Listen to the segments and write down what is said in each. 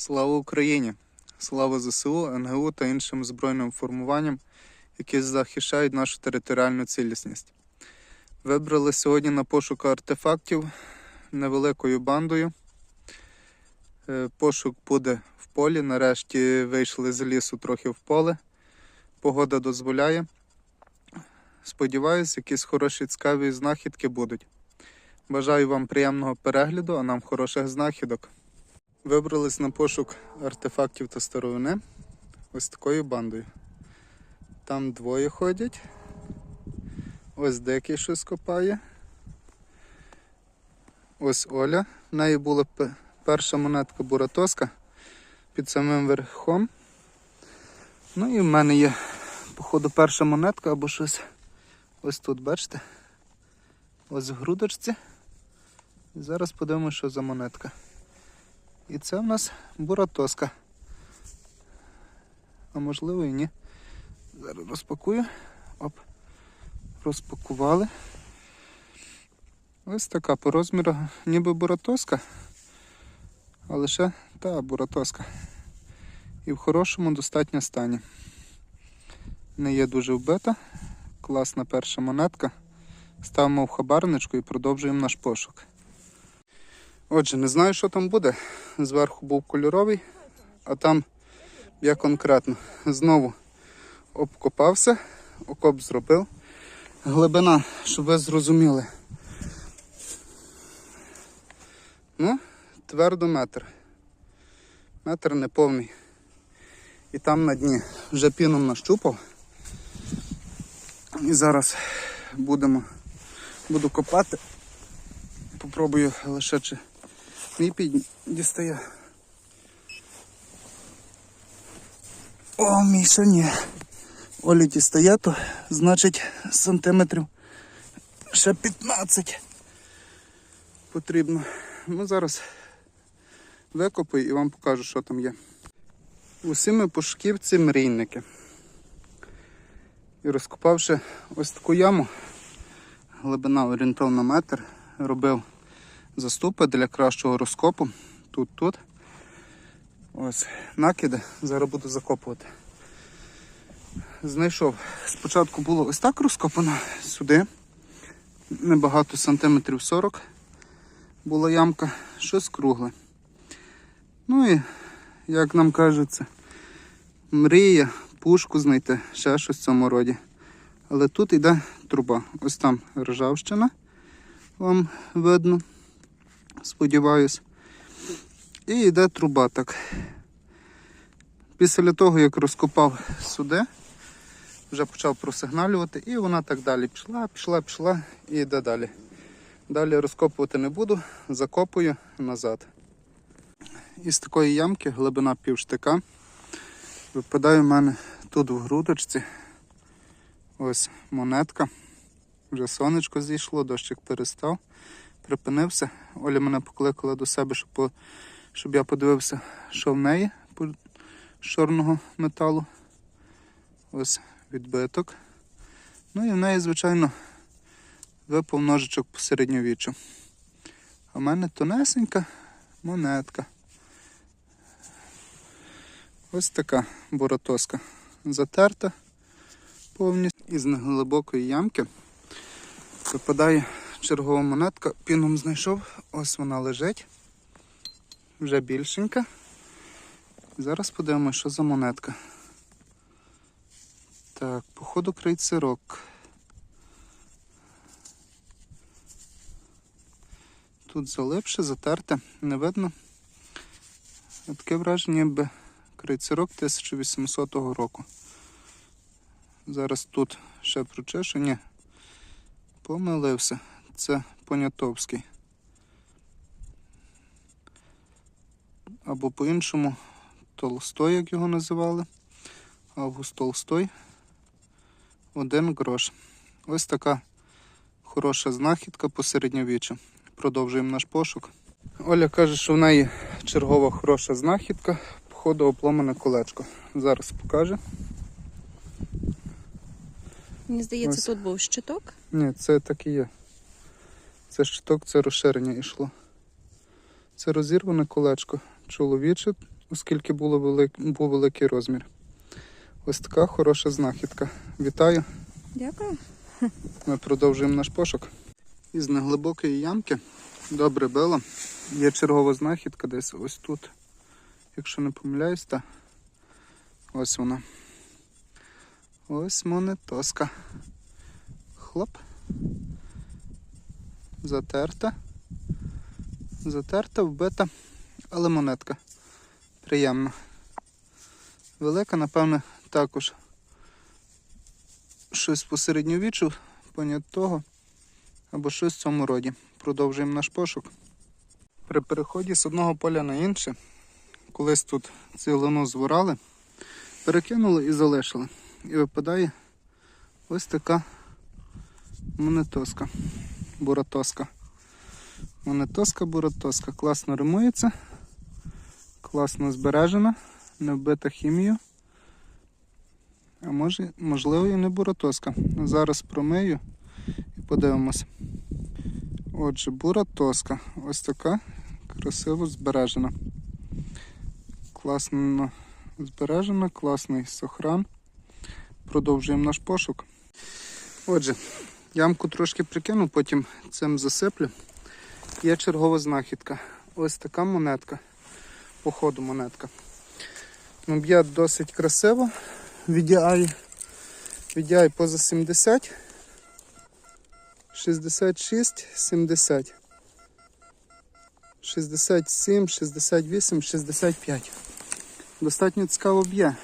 Слава Україні! Слава ЗСУ, НГУ та іншим збройним формуванням, які захищають нашу територіальну цілісність. Вибрали сьогодні на пошук артефактів невеликою бандою. Е, Пошук буде в полі. Нарешті вийшли з лісу трохи в поле. Погода дозволяє. Сподіваюсь, якісь хороші цікаві знахідки будуть. Бажаю вам приємного перегляду, а нам хороших знахідок. Вибрались на пошук артефактів та старовини ось такою бандою. Там двоє ходять. Ось декий щось копає. Ось Оля. В неї була перша монетка буратоска під самим верхом. Ну і в мене є, походу, перша монетка або щось ось тут, бачите? Ось в грудочці. І зараз подивимося, що за монетка. І це в нас буратоска. А можливо і ні. Зараз розпакую. Оп. Розпакували. Ось така по розміру, ніби буратоска. А лише та буратоска. І в хорошому достатньо стані. Не є дуже вбита. Класна перша монетка. Ставимо в хабарничку і продовжуємо наш пошук. Отже, не знаю, що там буде. Зверху був кольоровий, а там я конкретно знову обкопався, окоп зробив. Глибина, щоб ви зрозуміли. Ну, твердо метр. Метр неповний. І там на дні вже піном нащупав. І зараз будемо, буду копати. Попробую лише чи Мій під дістає. О, Міша, ні. Олі дістає, то значить сантиметрів ще 15 потрібно. Ну зараз викопаю і вам покажу, що там є. Усі ми пошуківці мрійники. І розкопавши ось таку яму, глибина орієнтовно метр, робив заступи для кращого розкопу. Тут, тут. Ось накиди. Зараз буду закопувати. Знайшов. Спочатку було ось так розкопано сюди. Небагато сантиметрів 40 була ямка, щось кругле. Ну і, як нам кажеться, мрія, пушку знайти, ще щось в цьому роді. Але тут йде труба. Ось там ржавщина, вам видно сподіваюсь. І йде труба так. Після того, як розкопав сюди, вже почав просигналювати, і вона так далі пішла, пішла, пішла і йде далі. Далі розкопувати не буду, закопую назад. Із такої ямки глибина півштика. Випадає в мене тут в грудочці. Ось монетка. Вже сонечко зійшло, дощик перестав припинився. Оля мене покликала до себе, щоб, по- щоб я подивився, що в неї по- чорного металу. Ось відбиток. Ну і в неї, звичайно, випав ножичок по середньовіччю. А в мене тонесенька монетка. Ось така боратоска. Затерта повністю із неглибокої ямки. Випадає чергова монетка, піном знайшов, ось вона лежить. Вже більшенька. Зараз подивимося, що за монетка. Так, походу крейцерок. Тут залипше, затерте, не видно. Таке враження, ніби крейцерок 1800 року. Зараз тут ще прочешу, ні. Помилився. Це Понятовський. Або по-іншому Толстой, як його називали. Август Толстой. Один грош. Ось така хороша знахідка по середньовіччю. Продовжуємо наш пошук. Оля каже, що в неї чергова хороша знахідка, походу опломане колечко. Зараз покаже. Мені здається, Ось. тут був щиток. Ні, це так і є. Це щиток, це розширення йшло. Це розірване колечко. Чоловіче оскільки було велик, був великий розмір. Ось така хороша знахідка. Вітаю! Дякую. Ми продовжуємо наш пошук. Із неглибокої ямки добре било. Є чергова знахідка десь ось тут. Якщо не помиляюсь, та ось вона. Ось монетоска. Хлоп. Затерта. Затерта, вбита, але монетка. Приємна. Велика, напевне, також щось посередньовіччю, понятого, або щось в цьому роді. Продовжуємо наш пошук. При переході з одного поля на інше, колись тут цілину зворали, перекинули і залишили. І випадає ось така монетоска, буратоска. Монетоска, буратоска. Класно римується, класно збережена, не вбита хімією. А може, можливо, і не буратоска. Зараз промию і подивимося. Отже, буратоска. Ось така красиво збережена. Класно збережена, класний сохран. Продовжуємо наш пошук. Отже, ямку трошки прикину, потім цим засиплю. Є чергова знахідка. Ось така монетка. По ходу монетка. Ну, б'є досить красиво. VDI, VDI поза 70, 66, 70, 67, 68, 65. Достатньо цікаво б'є.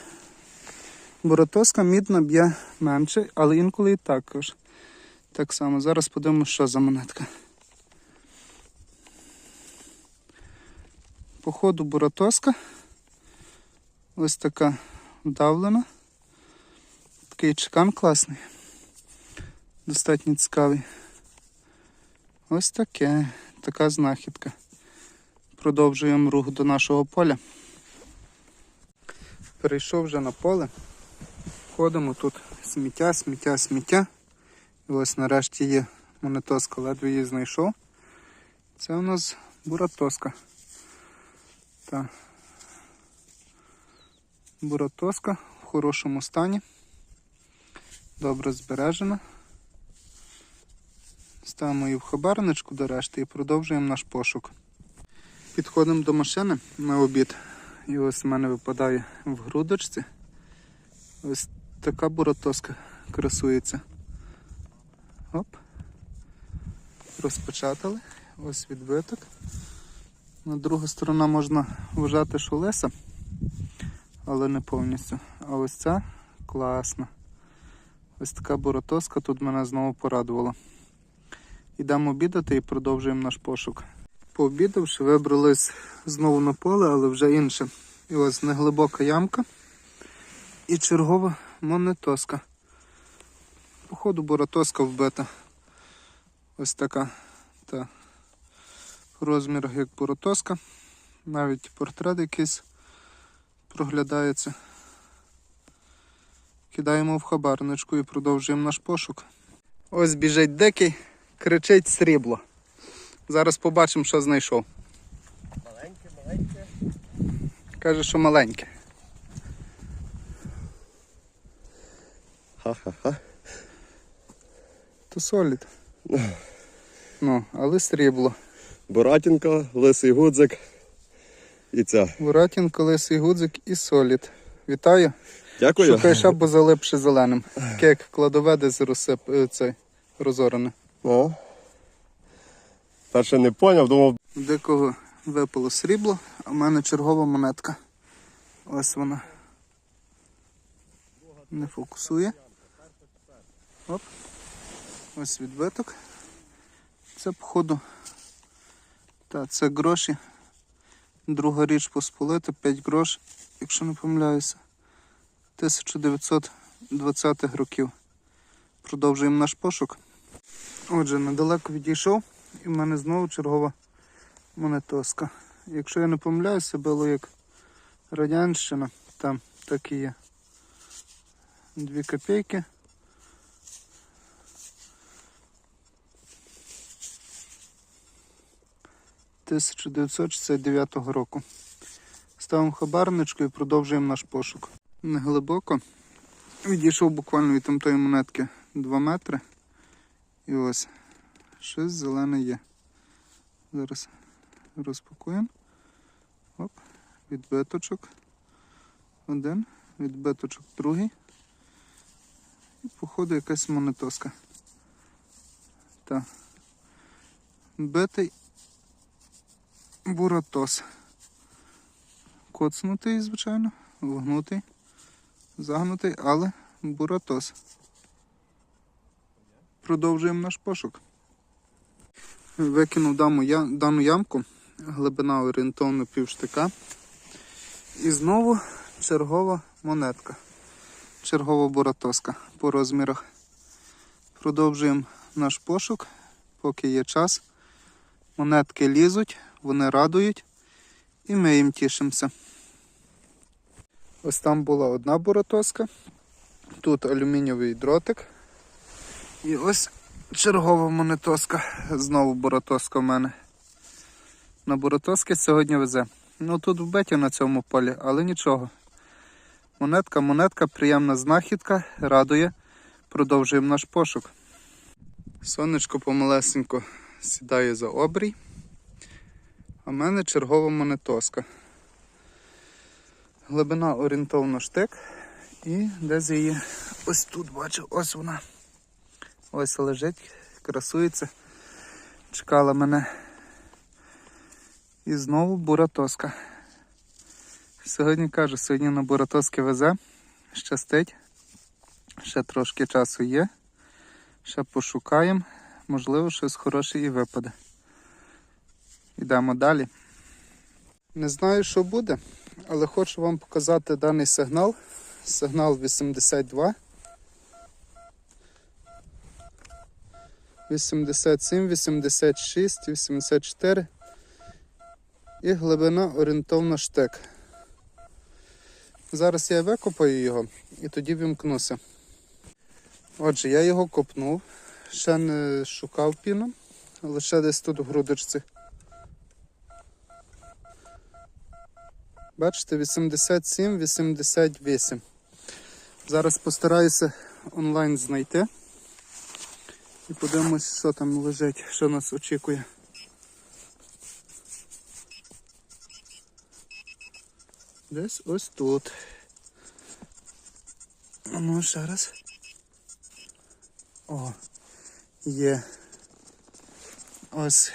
Боротоска мідна б'є менше, але інколи і також. Так само. Зараз подивимося, що за монетка. По ходу Буратоска. Ось така вдавлена. Такий чекан класний. Достатньо цікавий. Ось таке. Така знахідка. Продовжуємо рух до нашого поля. Перейшов вже на поле. Ходимо тут сміття, сміття, сміття. І ось нарешті є монетоска, ледве її знайшов. Це у нас буратоска. Так. Буратоска в хорошому стані. Добре збережена. Ставимо її в хабарничку до решти і продовжуємо наш пошук. Підходимо до машини на обід. І ось в мене випадає в грудочці. Ось така буратоска красується. Оп. Розпечатали. Ось відбиток. На другу сторону можна вважати, що леса, але не повністю. А ось ця класна. Ось така буратоска тут мене знову порадувала. Йдемо обідати і продовжуємо наш пошук. Пообідавши, вибрались знову на поле, але вже інше. І ось неглибока ямка і чергова монетоска. Походу буратоска вбита. Ось така та в розмірах як буратоска. Навіть портрет якийсь проглядається. Кидаємо в хабарничку і продовжуємо наш пошук. Ось біжить дикий, кричить срібло. Зараз побачимо, що знайшов. Маленьке, маленьке. Каже, що маленьке. Ха-ха-ха. То солід. Ну, але срібло. Буратінка, лисий гудзик. І ця. Буратін, колесий гудзик і солід. Вітаю. Дякую. Шукай шабу залипши зеленим. Таке як кладове десь розсип, е, цей, розорене. О. Перше не поняв, думав, Дикого випало срібло, а в мене чергова монетка. Ось вона. Не фокусує. Оп. Ось відбиток. Це походу. Та, це гроші. Друга річ посполита, 5 грош, якщо не помиляюся. 1920-х років. Продовжуємо наш пошук. Отже, недалеко відійшов, і в мене знову чергова монетоска. Якщо я не помиляюся, було як Радянщина, там так і є. Дві копійки. Тисяча дев'ятсот шістдесят дев'ятого року. Ставимо хабарничку і продовжуємо наш пошук. Неглибоко. Відійшов буквально від тамтої монетки 2 метри. І ось щось зелене є. Зараз розпакуємо. Оп, відбиточок. Один, відбиточок другий. І походу якась монетоска. Так. Битий буратос. Коцнутий, звичайно, вгнутий, загнутий, але буратос. Продовжуємо наш пошук. Викинув дану ямку, глибина орієнтовно півштика. І знову чергова монетка. Чергова буратоска по розмірах. Продовжуємо наш пошук, поки є час. Монетки лізуть, вони радують, і ми їм тішимося. Ось там була одна буратоска, тут алюмінієвий дротик. І ось чергова монетоска. Знову буратоска в мене. На буратоски сьогодні везе. Ну тут вбиті на цьому полі, але нічого. Монетка, монетка, приємна знахідка, радує. Продовжуємо наш пошук. Сонечко помалесенько сідає за обрій. А в мене чергова монетоска. Глибина орієнтовно штик. І десь її ось тут бачу, ось вона. Ось лежить, красується. Чекала мене. І знову буратоска. Сьогодні кажу, сьогодні на буратоски везе, щастить. Ще трошки часу є. Ще пошукаємо. Можливо, щось хороше і випаде. Йдемо далі. Не знаю, що буде, але хочу вам показати даний сигнал. Сигнал 82. 87, 86, 84 і глибина орієнтовно штик. Зараз я викопаю його і тоді вімкнуся. Отже, я його копнув, ще не шукав піну, лише десь тут в грудочці. Бачите, 87, 88. Зараз постараюся онлайн знайти. І подивимось, що там лежить, що нас очікує. Десь ось тут. Ну, ще раз. О, є. Ось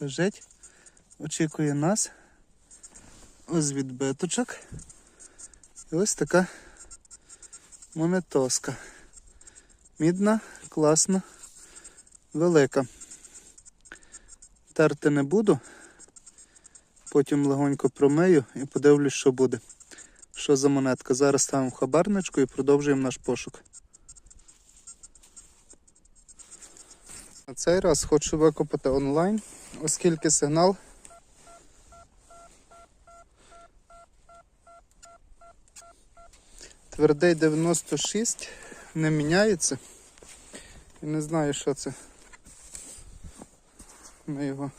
лежить. Очікує нас. Ось відбиточок. І ось така монетоска. Мідна, класна, велика. Терти не буду. Потім легонько промию і подивлюсь, що буде. Що за монетка. Зараз ставимо хабарничку і продовжуємо наш пошук. На цей раз хочу викопати онлайн, оскільки сигнал твердий 96 не міняється. І не знаю, що це. Ми його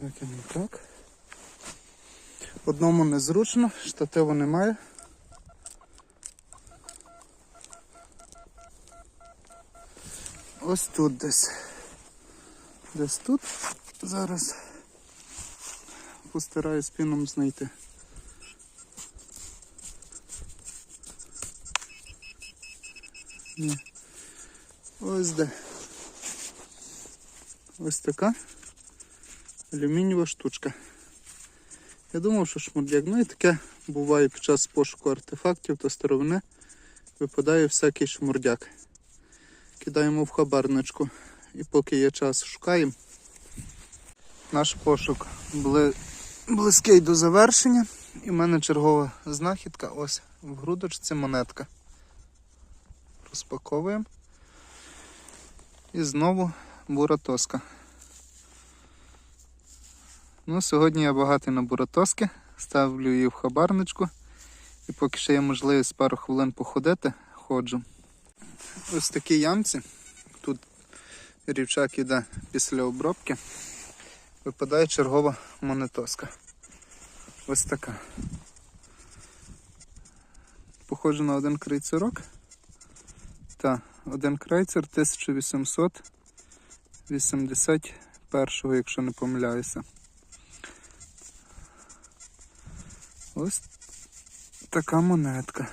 викинемо так. Одному незручно, штативу немає. Ось тут десь. Десь тут. Зараз постараюсь піном знайти. Ні. Ось де. Ось така алюмінієва штучка. Я думав, що шмурдяк. Ну і таке буває під час пошуку артефактів та старовини випадає всякий шмурдяк. Кидаємо в хабарничку і поки є час шукаємо. Наш пошук бли... близький до завершення. І в мене чергова знахідка ось в грудочці монетка. Розпаковуємо. І знову буратоска. Ну, сьогодні я багатий на буратоски, ставлю її в хабарничку. І поки ще є можливість пару хвилин походити, ходжу. Ось такі ямці. Тут рівчак іде після обробки. Випадає чергова монетоска. Ось така. Похоже на один крейцерок. Та, один крейцер 1881, якщо не помиляюся. Ось така монетка.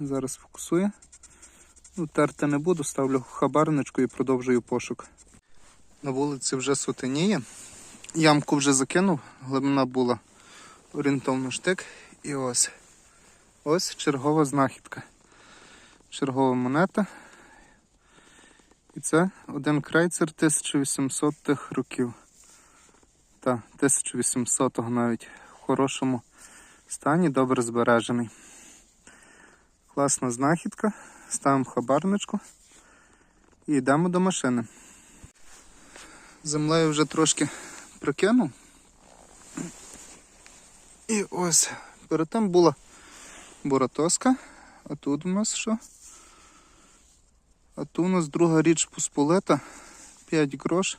Зараз фокусує. Ну, терти не буду, ставлю хабарничку і продовжую пошук. На вулиці вже сутеніє. Ямку вже закинув, глибина була орієнтовно штик. І ось. Ось чергова знахідка. Чергова монета. І це один крейцер 1800-х років. Та 1800-го навіть в хорошому стані, добре збережений. Класна знахідка. Ставимо хабарничку і йдемо до машини. Землею вже трошки прикинув. І ось перед тим була буратоска, а тут у нас що? А тут у нас друга річ Посполита, 5 грош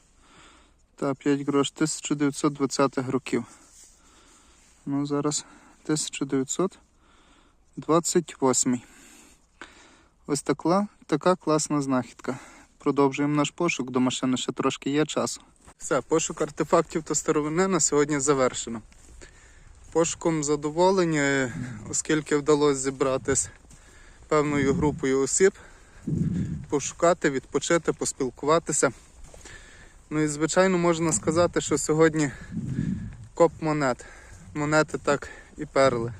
та 5 грош 1920-х років. Ну, зараз 1928. Ось така, така класна знахідка. Продовжуємо наш пошук, до машини ще трошки є часу. Все, пошук артефактів та старовини на сьогодні завершено. Пошуком задоволення, оскільки вдалося зібратись певною групою осіб, пошукати, відпочити, поспілкуватися. Ну і звичайно можна сказати, що сьогодні коп монет. Монети так і перли.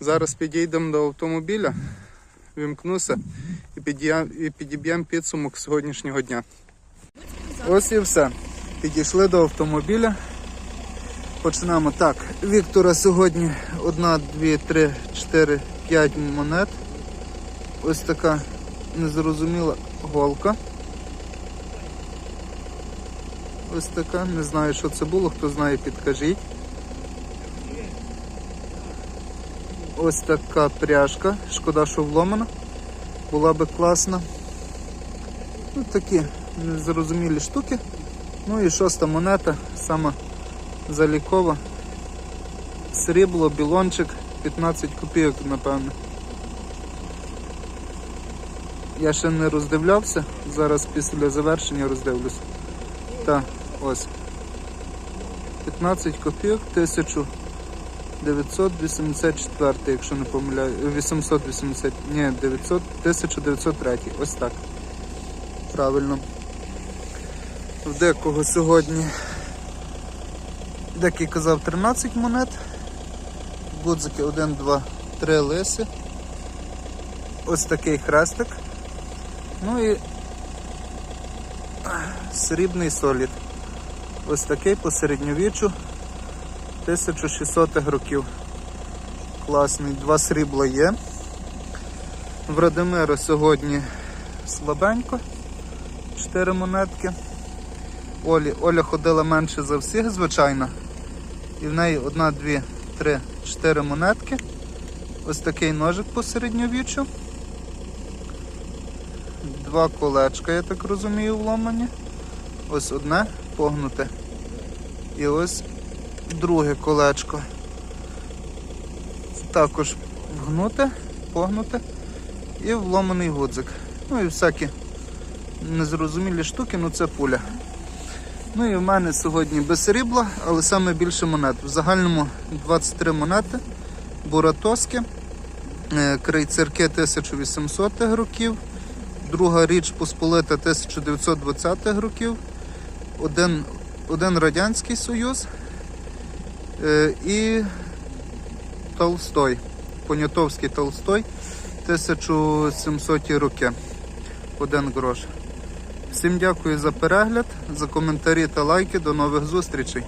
Зараз підійдемо до автомобіля, вімкнуся і підіб'ємо підсумок сьогоднішнього дня. Ось і все. Підійшли до автомобіля. Починаємо так. Віктора сьогодні одна, дві, три, чотири, п'ять монет. Ось така незрозуміла голка. Ось така, не знаю, що це було, хто знає, підкажіть. Ось така пряжка. Шкода, що вломана. Була би класна. Ну, такі незрозумілі штуки. Ну і шоста монета, сама залікова. Срібло, білончик, 15 копійок, напевно. Я ще не роздивлявся, зараз після завершення роздивлюся. Так, ось. 15 копійок, 1984, якщо не помиляю. 880, ні, 900, 1903, ось так. Правильно. В декого сьогодні, декий казав 13 монет. Гудзики 1, 2, 3 лиси. Ось такий хрестик. Ну і срібний солід. Ось такий по середньовіччю 1600 років. Класний, два срібла є. В Радимира сьогодні слабенько. 4 монетки. Олі. Оля ходила менше за всіх, звичайно. І в неї одна, дві, три, чотири монетки. Ось такий ножик по середньовіччю. Два колечка, я так розумію, вломані. Ось одне погнуте. І ось друге колечко. Також вгнуте, погнуте і вломаний гудзик. Ну і всякі незрозумілі штуки, ну це пуля. Ну і в мене сьогодні без срібла, але саме більше монет. В загальному 23 монети, буратоски, е, крейцерки 1800 років, друга річ Посполита 1920-х років, один, один Радянський Союз е, і Толстой, Понятовський Толстой 1700 роки. Один грош. Всім дякую за перегляд, за коментарі та лайки. До нових зустрічей.